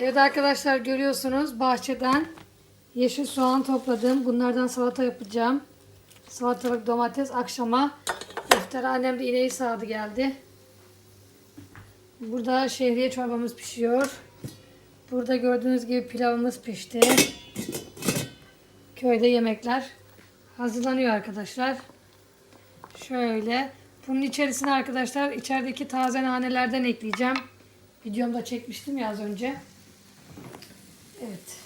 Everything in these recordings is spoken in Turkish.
Evet arkadaşlar görüyorsunuz bahçeden yeşil soğan topladım. Bunlardan salata yapacağım. Salatalık domates akşama iftara annem de ineği sağdı geldi. Burada şehriye çorbamız pişiyor. Burada gördüğünüz gibi pilavımız pişti. Köyde yemekler hazırlanıyor arkadaşlar. Şöyle. Bunun içerisine arkadaşlar içerideki taze nanelerden ekleyeceğim. Videomda çekmiştim ya az önce. Evet.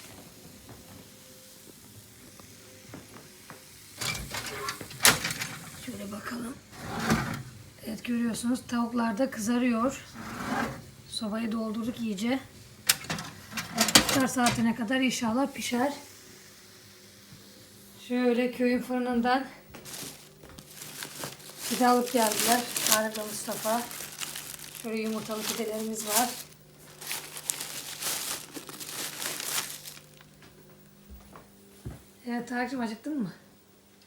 Şöyle bakalım. Evet görüyorsunuz tavuklar da kızarıyor. Sobayı doldurduk iyice. İftar saatine kadar inşallah pişer. Şöyle köyün fırınından pide alıp geldiler. Ve Mustafa. Şöyle yumurtalı pidelerimiz var. Evet Tarık'cığım acıktın mı?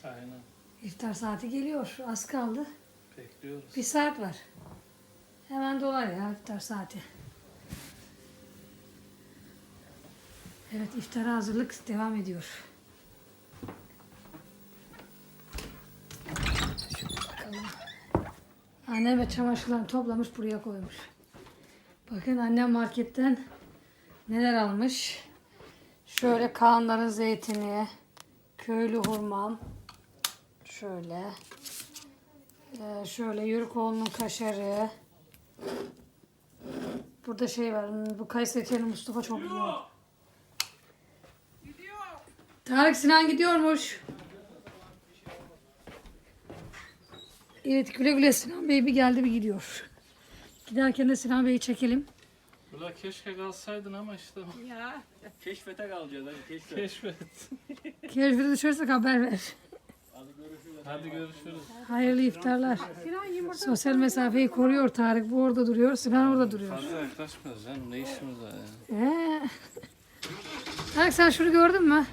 Aynen. İftar saati geliyor. Az kaldı. Bekliyoruz. Bir saat var. Hemen dolar ya iftar saati. Evet iftara hazırlık devam ediyor. Annem ve çamaşırlarını toplamış buraya koymuş. Bakın annem marketten neler almış. Şöyle Kaanların zeytini, köylü hurmam, şöyle ee, şöyle Yürükoğlu'nun kaşarı. Burada şey var. hmm, Bu Kayseri Mustafa çok yiyor. Tarık Sinan gidiyormuş. Evet güle güle Sinan Bey bir geldi bir gidiyor. Giderken de Sinan Bey'i çekelim. Ula keşke kalsaydın ama işte Ya Keşfete kalacağız hadi keşfet. keşfet. Keyifli düşersek haber ver. Hadi görüşürüz. Hayırlı iftarlar. Sosyal mesafeyi koruyor Tarık. Bu orada duruyor. Sinan orada duruyor. Fazla yaklaşmıyoruz canım. Ne işimiz var ya? Ee. Tarık sen şunu gördün mü?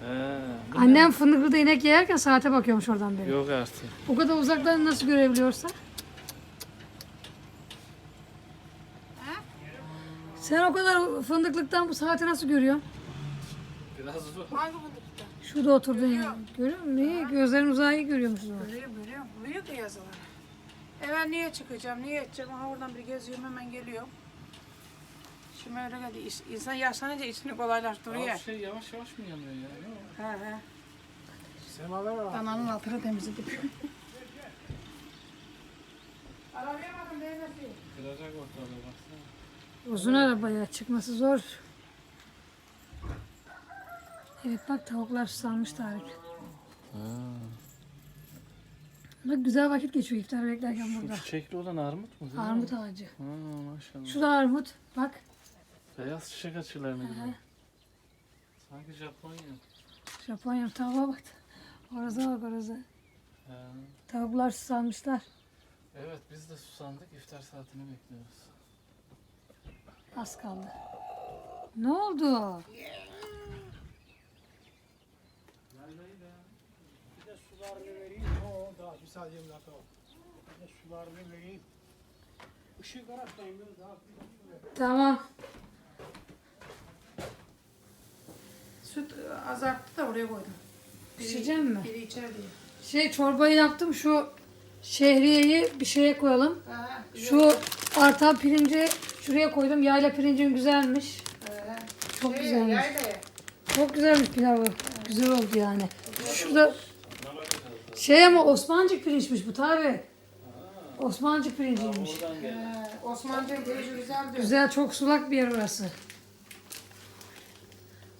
He. Annem fındıklıda inek yerken saate bakıyormuş oradan beri. Yok artık. O kadar uzaktan nasıl görebiliyorsa. Sen o kadar fındıklıktan bu saati nasıl görüyorsun? Biraz zor. hangi fındıkta? Şurada oturdun ya. Görüyor musun? Niye? Gözlerin uzağı iyi görüyormuşsun. orada. Görüyorum görüyorum. Buluyor ki yazıları. E ben niye çıkacağım, niye edeceğim? Aha oradan bir geziyorum hemen geliyorum. Şimdi öyle geldi. İs- İnsan yaşlanınca içini kolaylaştırıyor. Az şey yavaş yavaş mı yanıyor ya? Yok. He he. Ananın altını temizledik. Arabaya bakın değmesi. Kıracak ortalığı baksana. Uzun arabaya çıkması zor. Evet bak tavuklar susamış Tarık. Bak güzel vakit geçiyor iftar beklerken Şu burada. çiçekli olan armut mu? değil mi? Armut ağacı. Ha maşallah. Şu da armut. Bak. Beyaz çiçek açılarını gibi. Sanki Japonya. Japonya tavuğa bak. Orası bak orası. He. Tavuklar susamışlar. Evet biz de susandık. iftar saatini bekliyoruz. Az kaldı. Ne oldu? Bir de sularını vereyim. O daha saniye bir dakika. Bir de sularını vereyim. Işığı karatmayın. böyle Daha Tamam. Süt e, azalttı da oraya koydum. Pişireceğim mi? Biri içer diye. Şey çorbayı yaptım. Şu şehriyeyi bir şeye koyalım. Ha, Şu artan pirinci şuraya koydum. Yayla pirincin güzelmiş. He. Çok Şey, güzelmiş. yaylaya. Çok güzelmiş pilavı. Güzel oldu yani. Şurada şey ama Osmancık pirinçmiş bu tabi. Osmancık pirinciymiş. He, Osmanlı'nın pirinci güzel diyor. Güzel çok sulak bir yer orası.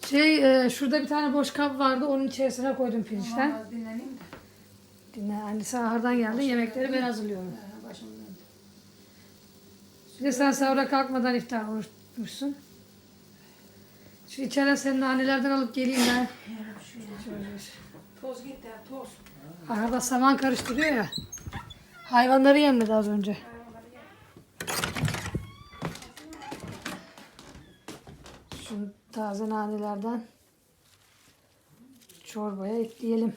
Şey e, şurada bir tane boş kap vardı onun içerisine koydum pirinçten. Vallahi dinleneyim de. Dinle anne sen ahardan geldin yemekleri ben hazırlıyorum. He, başım döndü. Bir de sen sahura kalkmadan iftar oruçmuşsun. Şu içeriden senin annelerden alıp geleyim ben. Şöyle. Toz gitti toz. Arada saman karıştırıyor ya. Hayvanları yemledi az önce. Şu taze nanelerden çorbaya ekleyelim.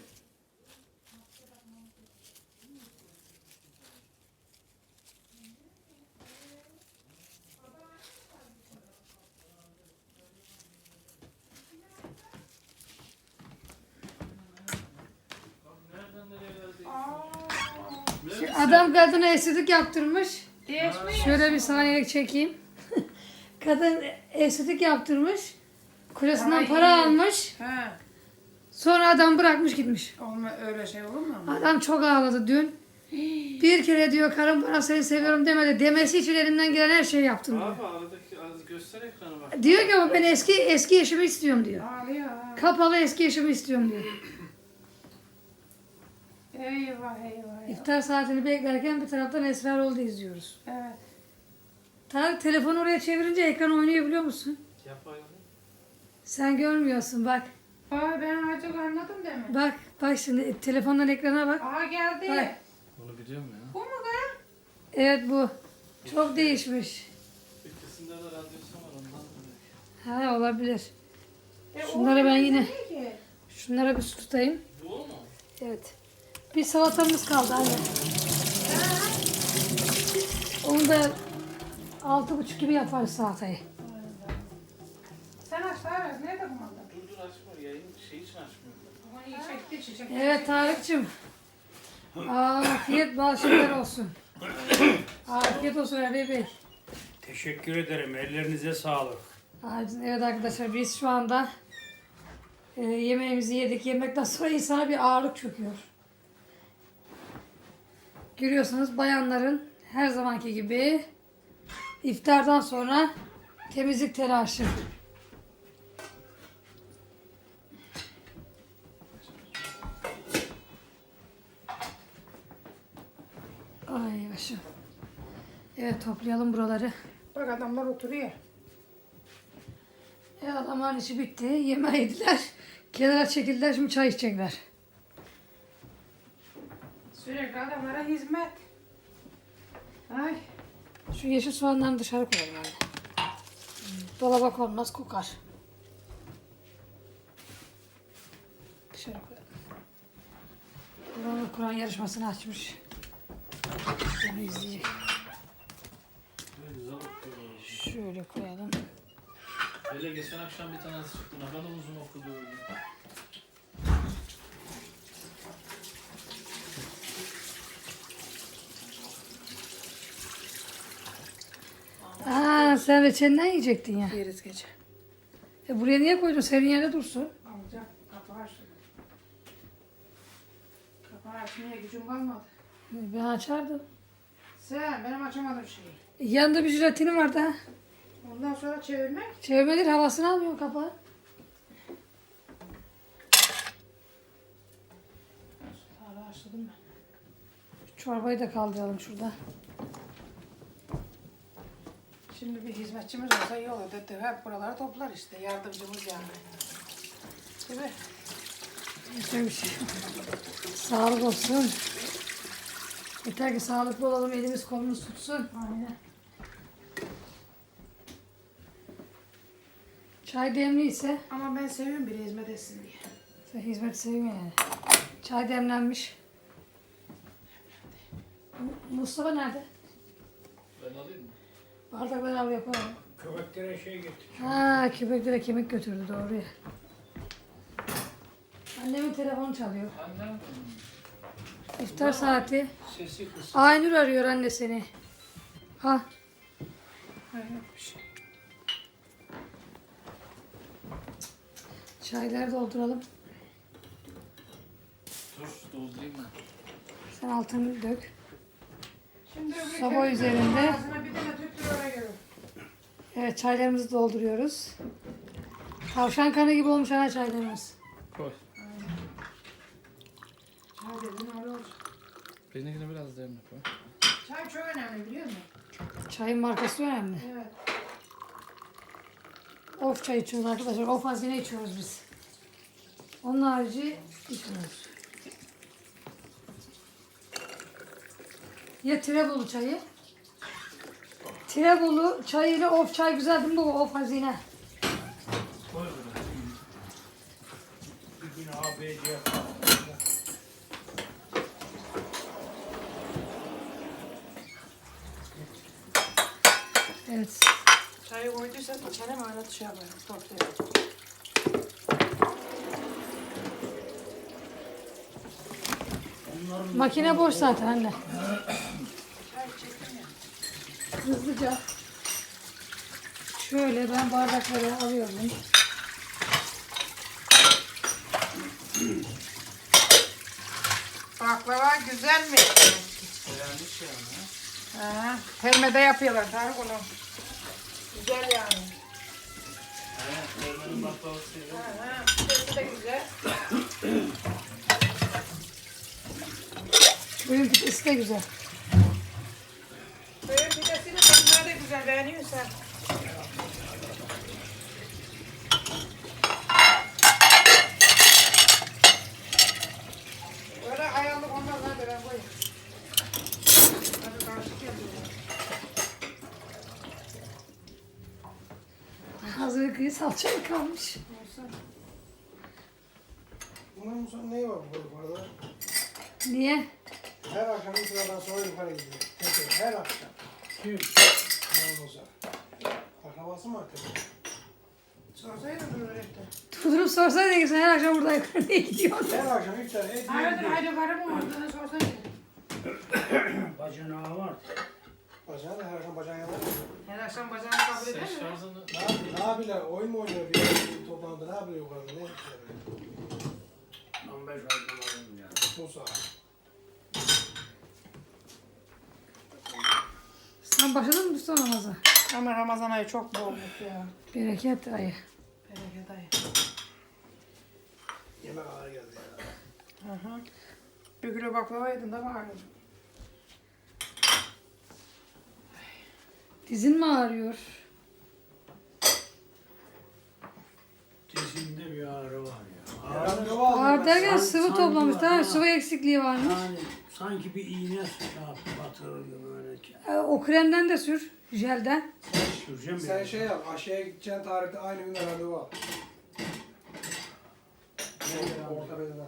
Şu adam kadına estetik yaptırmış. Değişmiş. Şöyle bir saniyelik çekeyim. Kadın estetik yaptırmış. Kocasından para almış. Ha. Sonra adam bırakmış gitmiş. Olma öyle şey olur mu? ama? Adam çok ağladı dün. Bir kere diyor karım bana seni seviyorum demedi. Demesi için elimden gelen her şeyi yaptım diyor. Abi aradaki az göster ekranı bak. Diyor ki ama ben eski eski eşimi istiyorum diyor. Ağlıyor. ha. Kapalı eski eşimi istiyorum diyor. Eyvah eyvah. İftar saatini beklerken bir taraftan Esrar oldu izliyoruz. Evet. Tarık telefonu oraya çevirince ekran oynuyor biliyor musun? Yap ayağını. Sen görmüyorsun bak. Aa ben artık anladım demin. Bak bak şimdi telefondan ekrana bak. Aa geldi. Bak. Bunu biliyorum ya. Bu mu kaya? Evet bu. Çok değişmiş. İkisinde de radyosu var ondan dolayı. Ha olabilir. E, Şunları o ben yine- değil ki. Şunlara bir su tutayım. Bu mu? Evet. Bir salatamız kaldı anne. Onu da altı buçuk gibi yaparız salatayı. Sen aç Tarık. Nerede kumanda? Dur dur açma yayın şey için açmıyorum. Bunu iyi çekti çiçek. Evet Tarık'cığım. Afiyet bal şeker olsun. Afiyet olsun Ali Bey. Teşekkür ederim. Ellerinize sağlık. Abicim, Evet arkadaşlar biz şu anda e, yemeğimizi yedik. Yemekten sonra insana bir ağırlık çöküyor. Görüyorsunuz bayanların her zamanki gibi iftardan sonra temizlik telaşı. Ay başım. Evet toplayalım buraları. Bak adamlar oturuyor. E adamların işi bitti. Yemeği yediler. Kenara çekildiler. Şimdi çay içecekler. Sürekli adamlara hizmet. Ay. Şu yeşil soğanları dışarı koyalım anne. Dolaba konmaz kokar. Dışarı koyalım. Buranın Kur'an yarışmasını açmış. Onu izleyecek. Şöyle koyalım. Hele geçen akşam bir tanesi çıktı. Ne kadar uzun okudu öyle. Aa sen reçelinden yiyecektin ya. Yeriz gece. E buraya niye koydun? Serin yerde dursun. Alacağım. Kapağı aç. Kapağı açmaya gücüm kalmadı. Ben açardım. Sen benim açamadım şeyi. Yanında bir jelatin var da. Ondan sonra çevirmek. Çevirmedir havasını almıyor kapağı. Hala açladım ben. Çorbayı da kaldıralım şurada. Şimdi bir hizmetçimiz olsa iyi olur. Dedi. Hep buraları toplar işte. Yardımcımız yani. Değil mi? Güzel bir şey. Sağlık olsun. Yeter ki sağlıklı olalım, elimiz kolumuz tutsun. Aynen. Çay demli ise, Ama ben seviyorum biri hizmet etsin diye. sen hizmet sevmiyor yani. Çay demlenmiş. Mu- Mustafa nerede? Ben alayım mı? Bardakları al yapalım. Köpeklere şey getir. Ha, köpeklere kemik götürdü doğru ya. Annemin telefonu çalıyor. Annem. İftar saati. Sesi kıs. Aynur arıyor anne seni. Ha, şey. çayları dolduralım. Dur doldurayım ben. Sen altını dök. Soba üzerinde. Evet çaylarımızı dolduruyoruz. Tavşan kanı gibi olmuş ana çaylarımız. Koy. Çay dedin öyle olacak. Benimkini biraz demle koy. Çay çok önemli biliyor musun? Çayın markası önemli. Evet. Of çay içiyoruz arkadaşlar. Of hazine içiyoruz biz. Onun harici içmiyoruz. Ya Tirebolu çayı. Tirebolu çayı ile of çay güzel değil mi bu of hazine? Bir gün. Evet. Çayı koyduysan içelim öyle dışarı. Toplayalım. Bunların Makine boş zaten anne. Hızlıca. Şöyle ben bardakları alıyorum. Baklava güzel mi? Beğenmiş yani. ha. Ha, helmede yapıyorlar Tarık onu. Güzel yani. Ermeni baklavası. Ha, ha, sesi de güzel. Pidesi de güzel. Böyle pidesi de tadına da güzel beğeniyorsan. Öyle ayarlık olmaz hadi ben koyayım. Hadi karışık yapıyorum. Hazır kıyı salça mı kalmış? Bunun son neyi var bu arada? Niye? Her akşam sıradan sonra yukarı gidiyor. Her akşam. Kim? Ne olursa. Akrabası mı arkadaş? Sorsaydın. Tuturup sorsaydın ki sen her akşam burada yukarı niye gidiyorsun? Her akşam üç tane et Hayırdır yiyor. haydi karı mı var? Bana sorsaydın. Bacanağı var. Bacağı da her akşam bacağın yanında. Her akşam bacağını kabul eder mi? şarjını Ne yapıyor? Ne yapıyorlar? Oyun mu oynuyor bir yer bir toplantıda? Ne yapıyor yukarıda? Ne yapıyor? 15 ay kullandım ya. Bu Sen başladın mı Mustafa namaza? Ama Ramazan ayı çok bolluk ya. Bereket ayı. Bereket ayı. Yemek ağır geldi ya. Hı hı. Bir kilo baklava yedin de vardı. Dizin mi ağrıyor? Dizimde bir ağrı var ya. Ağrı. Ağrı derken sıvı toplamış. Tamam ama- sıvı eksikliği varmış. yani sanki bir iğne yaptı, batırıyor böyle. Ee, O kremden de sür. Jelden. Süreceğim Sen şey yap, aşağıya gideceğin tarihte aynı gün randevu al. Orta bedene.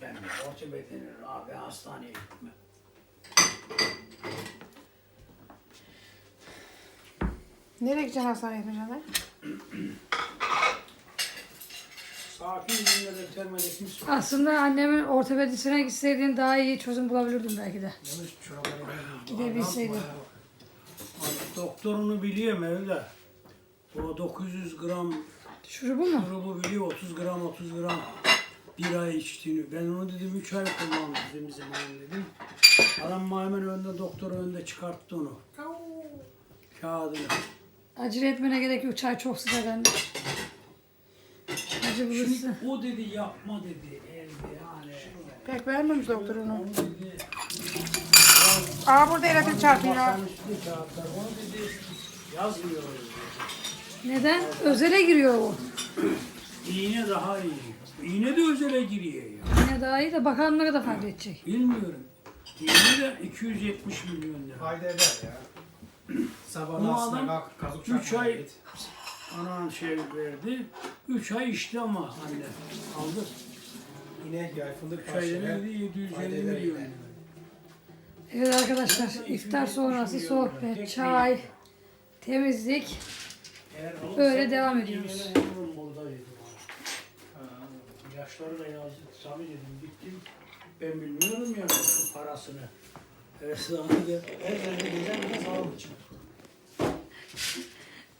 Ben orta bedenir abi hastaneye gitme. Nereye gideceksin hastaneye canım? Aslında annemin ortopedisine gitseydin daha iyi çözüm bulabilirdim belki de. Abi Doktorunu biliyorum evde. O 900 gram Şurubu mu? grubu biliyor 30 gram 30 gram bir ay içtiğini. Ben onu dedim 3 ay kullandım dedim zaman dedim. Adam hemen önünde doktor önünde çıkarttı onu. Kağıdını. Acele etmene gerek yok. Çay çok sıcak anne. Acı bulursun. Şimdi o dedi yapma dedi evde yani. Pek beğenmemiş doktor onu. Dedi Aa burada elektrik çarpıyor. masanın üstünde kağıtlar. Onu dedi yazmıyor dedi. Neden? Özele giriyor o. İğne daha iyi. İğne de özele giriyor ya. Yine daha iyi de bakalım ne kadar fayda edecek. Bilmiyorum. İğne de 270 milyon lira. Fayda eder ya. Sabahın altına adam kalk, kazık üç çarpmaya ay- git. Anan şey verdi. 3 ay içti ama anne. Aldı. İnek yağı, fındık 3 ayda parçası. verdi 750 milyon. lira. Evet arkadaşlar iftar sonrası sohbet, çay, temizlik. Eğer Böyle devam ediyoruz. yedim Ha, abi. Yaşları da yazdı. Tabii dedim gittim. Ben bilmiyorum ya şu parasını. Evet sana da Her yerde gezen bir de sağlık için.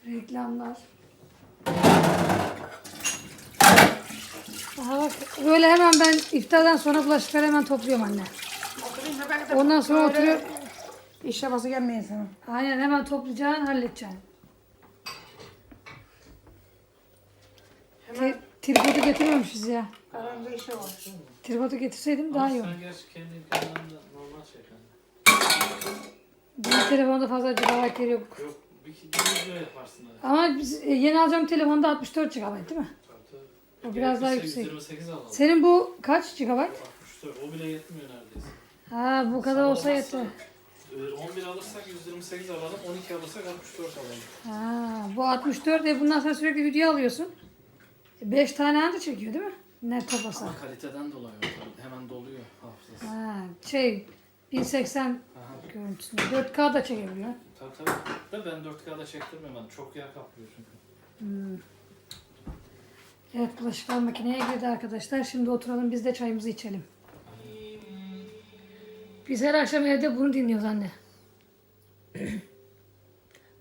Reklamlar. Aha bak böyle hemen ben iftardan sonra bulaşıkları hemen topluyorum anne. Oturayım da ben de Ondan sonra böyle oturuyor. İş yapası gelmeyin sana. Aynen hemen toplayacaksın halledeceksin. Hemen Te- tripodu getirmemişiz ya. aramızda işi var. Tripodu getirseydim daha iyi olur. sen gerçi kendi imkanlarında normal çek hani. Benim telefonda fazla GB yeri yok. Yok bir, bir video yaparsın hadi. Ama biz, e, yeni alacağım telefonda 64 GB değil mi? O biraz daha yüksek. 128 alalım. Senin bu kaç GB? 64. O bile yetmiyor neredeyse. Ha bu kadar olsa Olmazsa, yeter. e, 11 alırsak 128 alalım, 12 alırsak 64 alalım. Ha bu 64 e bundan sonra sürekli video alıyorsun. 5 tane anca çekiyor değil mi? Net toplasan. Ama kaliteden dolayı o tabii. Hemen doluyor hafızası. Ha şey 1080 Aha, görüntüsünde 4K da çekebiliyor. tabii tabii. Da ben 4K'da çektirmiyorum. Çok yer kaplıyor çünkü. Evet bulaşıklar makineye girdi arkadaşlar. Şimdi oturalım biz de çayımızı içelim. Biz her akşam evde bunu dinliyoruz anne.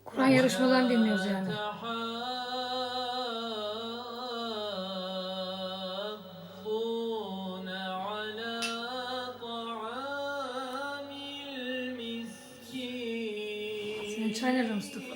Kur'an yarışmalarını dinliyoruz yani. Senin çay nerede Mustafa?